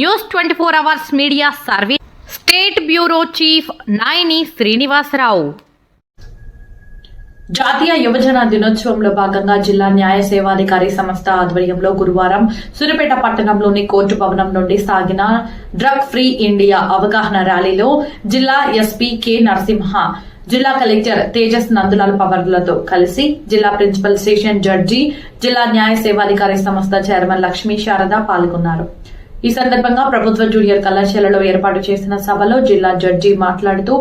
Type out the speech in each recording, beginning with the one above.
News twenty four hours media service state bureau chief Nayani Srinivasarao. జాతీయ యువజన దినోత్సవంలో భాగంగా జిల్లా న్యాయ సేవాధికారి సంస్థ ఆధ్వర్యంలో గురువారం సూర్యపేట పట్టణంలోని కోర్టు భవనం నుండి సాగిన డ్రగ్ ఫ్రీ ఇండియా అవగాహన ర్యాలీలో జిల్లా ఎస్పీ కె నరసింహ జిల్లా కలెక్టర్ తేజస్ నందులాల్ పవర్లతో కలిసి జిల్లా ప్రిన్సిపల్ స్టేషన్ జడ్జి జిల్లా న్యాయ సేవాధికారి సంస్థ చైర్మన్ లక్ష్మీ శారద పాల్గొన్నారు. ఈ సందర్భంగా ప్రభుత్వ జూనియర్ కళాశాలలో ఏర్పాటు చేసిన సభలో జిల్లా జడ్జి మాట్లాడుతూ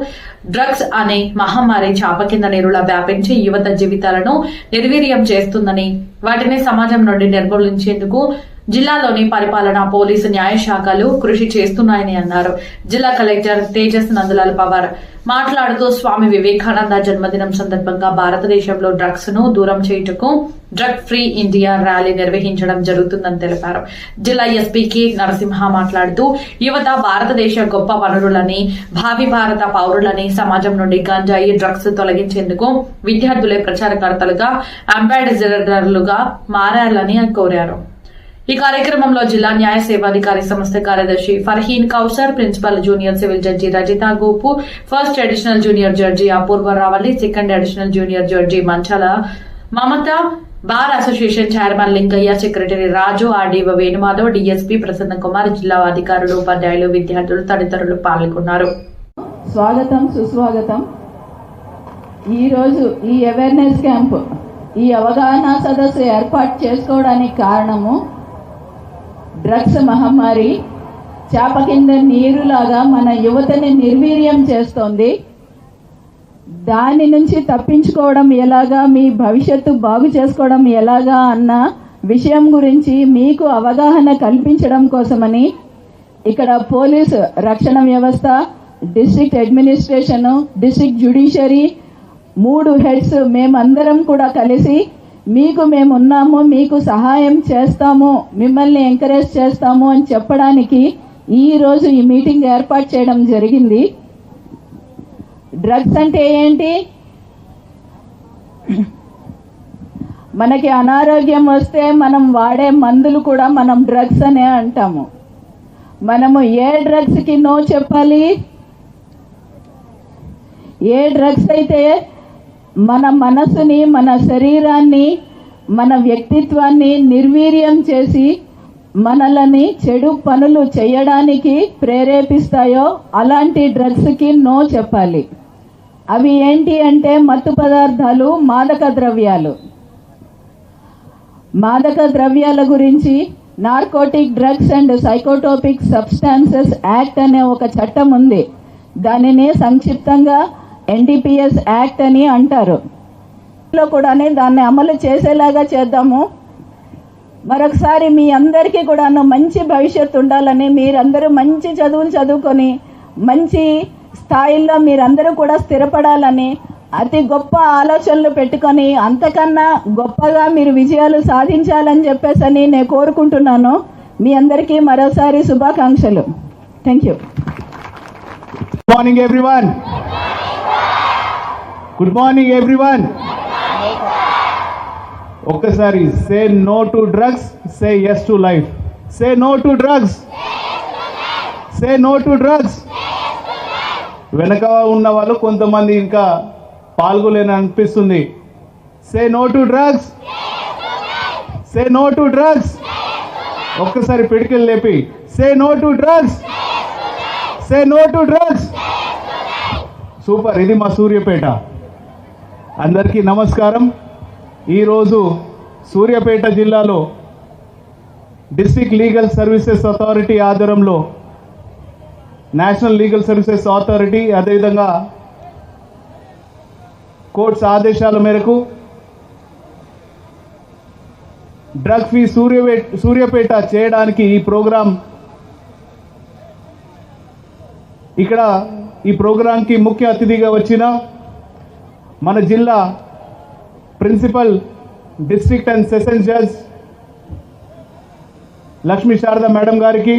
డ్రగ్స్ అనే మహమ్మారి చాప కింద నీరులా వ్యాపించి యువత జీవితాలను నిర్వీర్యం చేస్తుందని వాటిని సమాజం నుండి నిర్మూలించేందుకు జిల్లాలోని పరిపాలన పోలీసు న్యాయ శాఖలు కృషి చేస్తున్నాయని అన్నారు. జిల్లా కలెక్టర్ తేజస్ నందలాల్ పవార్ మాట్లాడుతూ స్వామి వివేకానంద జన్మదినం సందర్భంగా భారతదేశంలో డ్రగ్స్ను దూరం చేయుటకు డ్రగ్ ఫ్రీ ఇండియా ర్యాలీ నిర్వహించడం జరుగుతుందని తెలిపారు. జిల్లా ఎస్పీ కె నరసింహ మాట్లాడుతూ యువత భారతదేశ గొప్ప వనరులని భావి భారత పౌరులని సమాజం నుండి గంజాయి డ్రగ్స్ తొలగించేందుకు విద్యార్థులే ప్రచారకర్తలుగా అంబాసిడర్లుగా మారాలని కోరారు. ఈ కార్యక్రమంలో జిల్లా న్యాయ సేవాధికారి సంస్థ కార్యదర్శి Farheen Kausar principal junior civil judge Rajitha Gopu first additional junior judge Apoorva Ravalli second additional junior judge Manchala Mamatha bar association chairman Lingaiah secretary Raju RDO Venumadhav DSP Prasanna Kumar జిల్లా అధికారులు ఉపాధ్యాయులు విద్యార్థులు తదితరులు పాల్గొన్నారు. స్వాగతం సుస్వాగతం. ఈరోజు ఈ అవేర్నెస్ క్యాంప్ ఈ అవగాహన సదస్సు ఏర్పాటు చేసుకోవడానికి కారణము డ్రగ్స్ మహమ్మారి చేప కింద నీరులాగా మన యువతని నిర్వీర్యం చేస్తోంది. దాని నుంచి తప్పించుకోవడం ఎలాగా మీ భవిష్యత్తు బాగు చేసుకోవడం ఎలాగా అన్న విషయం గురించి మీకు అవగాహన కల్పించడం కోసమని ఇక్కడ పోలీస్ రక్షణ వ్యవస్థ డిస్ట్రిక్ట్ అడ్మినిస్ట్రేషను డిస్ట్రిక్ట్ జ్యుడిషియరీ మూడు హెడ్స్ మేమందరం కూడా కలిసి మీకు మేము ఉన్నాము మీకు సహాయం చేస్తాము మిమ్మల్ని ఎంకరేజ్ చేస్తాము అని చెప్పడానికి ఈరోజు ఈ మీటింగ్ ఏర్పాటు చేయడం జరిగింది. డ్రగ్స్ అంటే ఏంటి? మనకి అనారోగ్యం వస్తే మనం వాడే మందులు కూడా మనం డ్రగ్స్ అనే అంటాము. మనము ఏ డ్రగ్స్కి నో చెప్పాలి? ఏ డ్రగ్స్ అయితే మన మనసుని మన శరీరాన్ని మన వ్యక్తిత్వాన్ని నిర్వీర్యం చేసి మనలని చెడు పనులు చేయడానికి ప్రేరేపిస్తాయో అలాంటి డ్రగ్స్కి నో చెప్పాలి. అవి ఏంటి అంటే మత్తు పదార్థాలు మాదక ద్రవ్యాలు. మాదక ద్రవ్యాల గురించి narcotic drugs and psychotropic substances act అనే ఒక చట్టం ఉంది. దానిని సంక్షిప్తంగా ఎన్డీపీఎస్ యాక్ట్ అని అంటారు. లో కూడానే దాన్ని అమలు చేసేలాగా చేద్దాము. మరొకసారి మీ అందరికీ కూడాను మంచి భవిష్యత్తు ఉండాలని మీరందరూ మంచి చదువులు చదువుకొని మంచి స్థాయిల్లో మీరందరూ కూడా స్థిరపడాలని అతి గొప్ప ఆలోచనలు పెట్టుకొని అంతకన్నా గొప్పగా మీరు విజయాలు సాధించాలని చెప్పేసని నేను కోరుకుంటున్నాను. మీ అందరికీ మరోసారి శుభాకాంక్షలు. Thank you morning everyone good morning everyone ఒక్కసారి say no to drugs say yes to life say no to drugs say no to drugs వెనక ఉన్న వాళ్ళు కొంతమంది ఇంకా పాల్గొలేని అనిపిస్తుంది. Say no to drugs say no to drugs ఒక్కసారి పిడికిలు లేపి say no to drugs say no to drugs super ఇది మా సూర్యపేట. అందరికీ నమస్కారం. ఈరోజు సూర్యాపేట జిల్లాలో డిస్ట్రిక్ట్ లీగల్ సర్వీసెస్ అథారిటీ ఆధ్వర్యంలో నేషనల్ లీగల్ సర్వీసెస్ అథారిటీ అదేవిధంగా కోర్ట్స్ ఆదేశాల మేరకు డ్రగ్ ఫ్రీ సూర్యపేట సూర్యాపేట చేయడానికి ఈ ప్రోగ్రాం ఇక్కడ ఈ ప్రోగ్రాంకి ముఖ్య అతిథిగా వచ్చిన మన జిల్లా principal district and session judge Lakshmi Sharada madam గారికి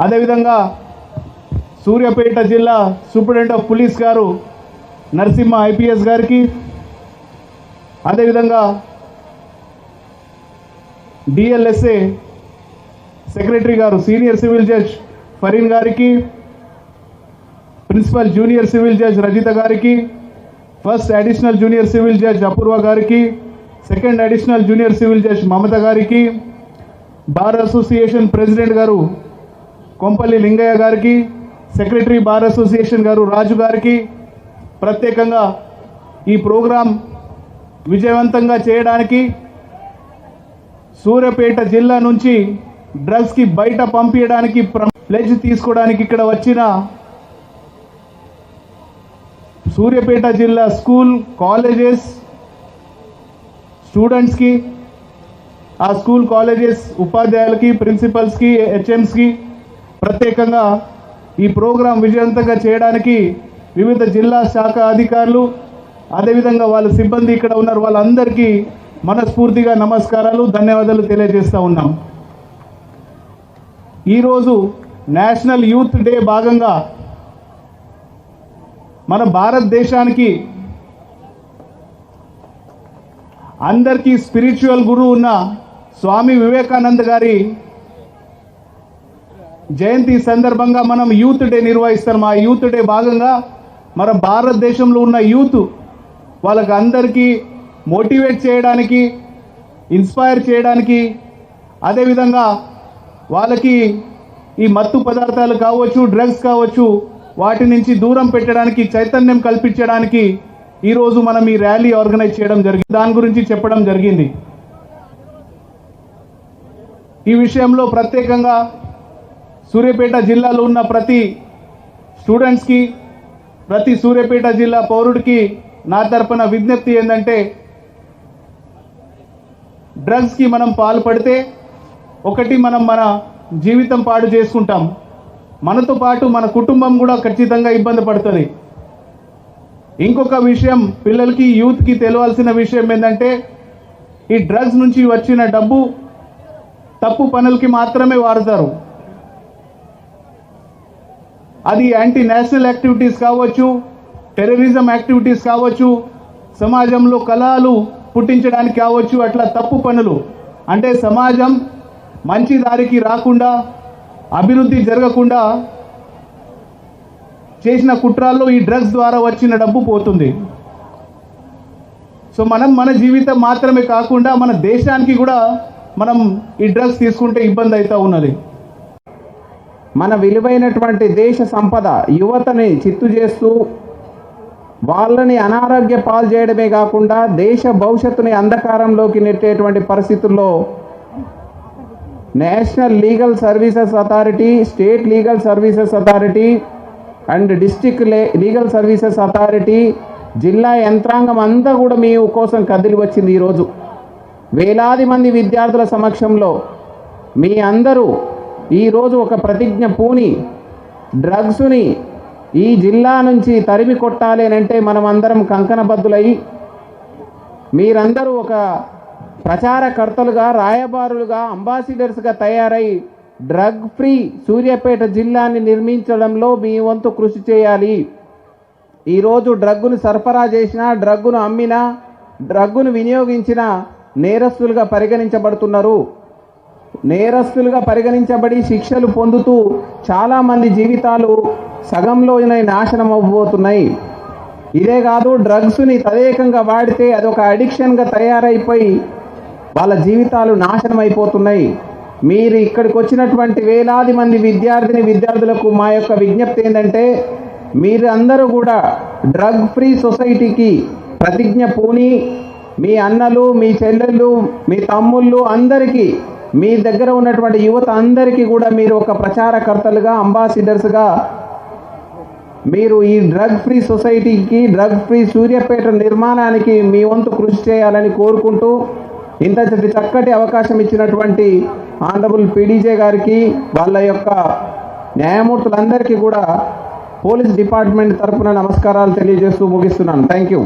అదేవిధంగా సూర్యాపేట జిల్లా సూపరింటెండెంట్ ఆఫ్ పోలీస్ గారు నరసింహ ఐపీఎస్ గారికి అదేవిధంగా డిఎల్ఎస్ఏ సెక్రటరీ గారు సీనియర్ సివిల్ జడ్జ్ ఫరీన్ గారికి principal junior civil judge Rajitha గారికి first additional junior civil judge Apoorva గారికి second additional junior civil judge Mamatha గారికి బార్ అసోసియేషన్ ప్రెసిడెంట్ గారు కొంపల్లి లింగయ్య గారికి సెక్రటరీ బార్ అసోసియేషన్ గారు రాజు గారికి ప్రత్యేకంగా ఈ ప్రోగ్రాం విజయవంతంగా చేయడానికి సూర్యాపేట జిల్లా నుంచి డ్రగ్స్కి బయట పంపించడానికి ప్లెజ్ తీసుకోవడానికి ఇక్కడ వచ్చిన సూర్యాపేట జిల్లా స్కూల్ కాలేజెస్ స్టూడెంట్స్కి ఆ స్కూల్ కాలేజెస్ ఉపాధ్యాయులకి ప్రిన్సిపల్స్కి హెచ్ఎంస్కి ప్రత్యేకంగా ఈ ప్రోగ్రాం విజయవంతంగా చేయడానికి వివిధ జిల్లా శాఖ అధికారులు అదేవిధంగా వాళ్ళ సిబ్బంది ఇక్కడ ఉన్నారు. వాళ్ళందరికీ మనస్ఫూర్తిగా నమస్కారాలు ధన్యవాదాలు తెలియజేస్తూ ఉన్నాం. ఈరోజు నేషనల్ యూత్ డే భాగంగా మన భారతదేశానికి అందరికీ స్పిరిచువల్ గురువు ఉన్న స్వామి వివేకానంద గారి జయంతి సందర్భంగా మనం యూత్ డే నిర్వహిస్తాం. ఆ యూత్ డే భాగంగా మన భారతదేశంలో ఉన్న యూత్ వాళ్ళకి అందరికీ మోటివేట్ చేయడానికి ఇన్స్పైర్ చేయడానికి అదేవిధంగా వాళ్ళకి ఈ మత్తు పదార్థాలు కావచ్చు డ్రగ్స్ కావచ్చు వాటి నుంచి దూరం పెట్టడానికి చైతన్యం కల్పించడానికి ఈరోజు మనం ఈ ర్యాలీ ఆర్గనైజ్ చేయడం జరిగింది. దాని గురించి చెప్పడం జరిగింది. ఈ విషయంలో ప్రత్యేకంగా సూర్యాపేట జిల్లాలో ఉన్న ప్రతి స్టూడెంట్స్కి ప్రతి సూర్యాపేట జిల్లా పౌరుడికి నా తరపున విజ్ఞప్తి ఏంటంటే డ్రగ్స్కి మనం పాల్పడితే ఒకటి మనం మన జీవితం పాడు చేసుకుంటాం. మనతో పాటు మన కుటుంబం కూడా ఖచ్చితంగా ఇబ్బంది పడుతుంది. ఇంకొక విషయం పిల్లలకి యూత్కి తెలియాల్సిన విషయం ఏంటంటే ఈ డ్రగ్స్ నుంచి వచ్చిన డబ్బు తప్పు పనులకి మాత్రమే వాడతారు. అది యాంటీ నేషనల్ యాక్టివిటీస్ కావచ్చు టెర్రరిజం యాక్టివిటీస్ కావచ్చు సమాజంలో కళలు పుట్టించడానికి కావచ్చు అట్లా తప్పు పనులు. అంటే సమాజం మంచి దారికి రాకుండా అభివృద్ధి జరగకుండా చేసిన కుట్రాల్లో ఈ డ్రగ్స్ ద్వారా వచ్చిన డబ్బు పోతుంది. సో మనం మన జీవితం మాత్రమే కాకుండా మన దేశానికి కూడా మనం ఈ డ్రగ్స్ తీసుకుంటే ఇబ్బంది అవుతూ ఉన్నది. మన విలువైనటువంటి దేశ సంపద యువతని చిత్తు చేస్తూ వాళ్ళని అనారోగ్య పాలు చేయడమే కాకుండా దేశ భవిష్యత్తుని అంధకారంలోకి నెట్టేటువంటి పరిస్థితుల్లో national legal services authority state legal services authority and district legal services authority జిల్లా యంత్రాంగం అంతా కూడా మీ కోసం కదిలి వచ్చింది ఈరోజు. వేలాది మంది విద్యార్థుల సమక్షంలో మీ అందరూ ఈరోజు ఒక ప్రతిజ్ఞ పూని డ్రగ్స్ని ఈ జిల్లా నుంచి తరిమి కొట్టాలి అని అంటే మనం అందరం కంకణబద్దులై మీరందరూ ఒక ప్రచారకర్తలుగా రాయబారులుగా అంబాసిడర్స్గా తయారై డ్రగ్ ఫ్రీ సూర్యాపేట జిల్లాని నిర్మించడంలో మీ వంతు కృషి చేయాలి. ఈరోజు డ్రగ్గును సరఫరా చేసిన డ్రగ్గును అమ్మిన డ్రగ్గును వినియోగించిన నేరస్తులుగా పరిగణించబడుతున్నారు. నేరస్తులుగా పరిగణించబడి శిక్షలు పొందుతూ చాలామంది జీవితాలు సగంలోనే నాశనం అవ్వబోతున్నాయి. ఇదే కాదు డ్రగ్స్ని తదేకంగా వాడితే అదొక అడిక్షన్గా తయారైపోయి వాళ్ళ జీవితాలు నాశనం అయిపోతున్నాయి మీరు ఇక్కడికి వచ్చినటువంటి వేలాది మంది విద్యార్థిని విద్యార్థులకు మా యొక్క విజ్ఞప్తి ఏంటంటే మీరు అందరూ కూడా డ్రగ్ ఫ్రీ సొసైటీకి ప్రతిజ్ఞ పూని మీ అన్నలు మీ చెల్లెళ్ళు మీ తమ్ముళ్ళు అందరికీ మీ దగ్గర ఉన్నటువంటి యువత అందరికీ కూడా మీరు ఒక ప్రచారకర్తలుగా అంబాసిడర్స్గా మీరు ఈ డ్రగ్ ఫ్రీ సొసైటీకి డ్రగ్ ఫ్రీ సూర్యాపేట నిర్మాణానికి మీ వంతు కృషి చేయాలని కోరుకుంటూ ఇంత చక్కటి అవకాశం ఇచ్చినటువంటి ఆనరబుల్ పీడీజే గారికి వాళ్ళ యొక్క న్యాయమూర్తులందరికీ కూడా పోలీస్ డిపార్ట్మెంట్ తరఫున నమస్కారాలు తెలియజేస్తూ ముగిస్తున్నాను. Thank you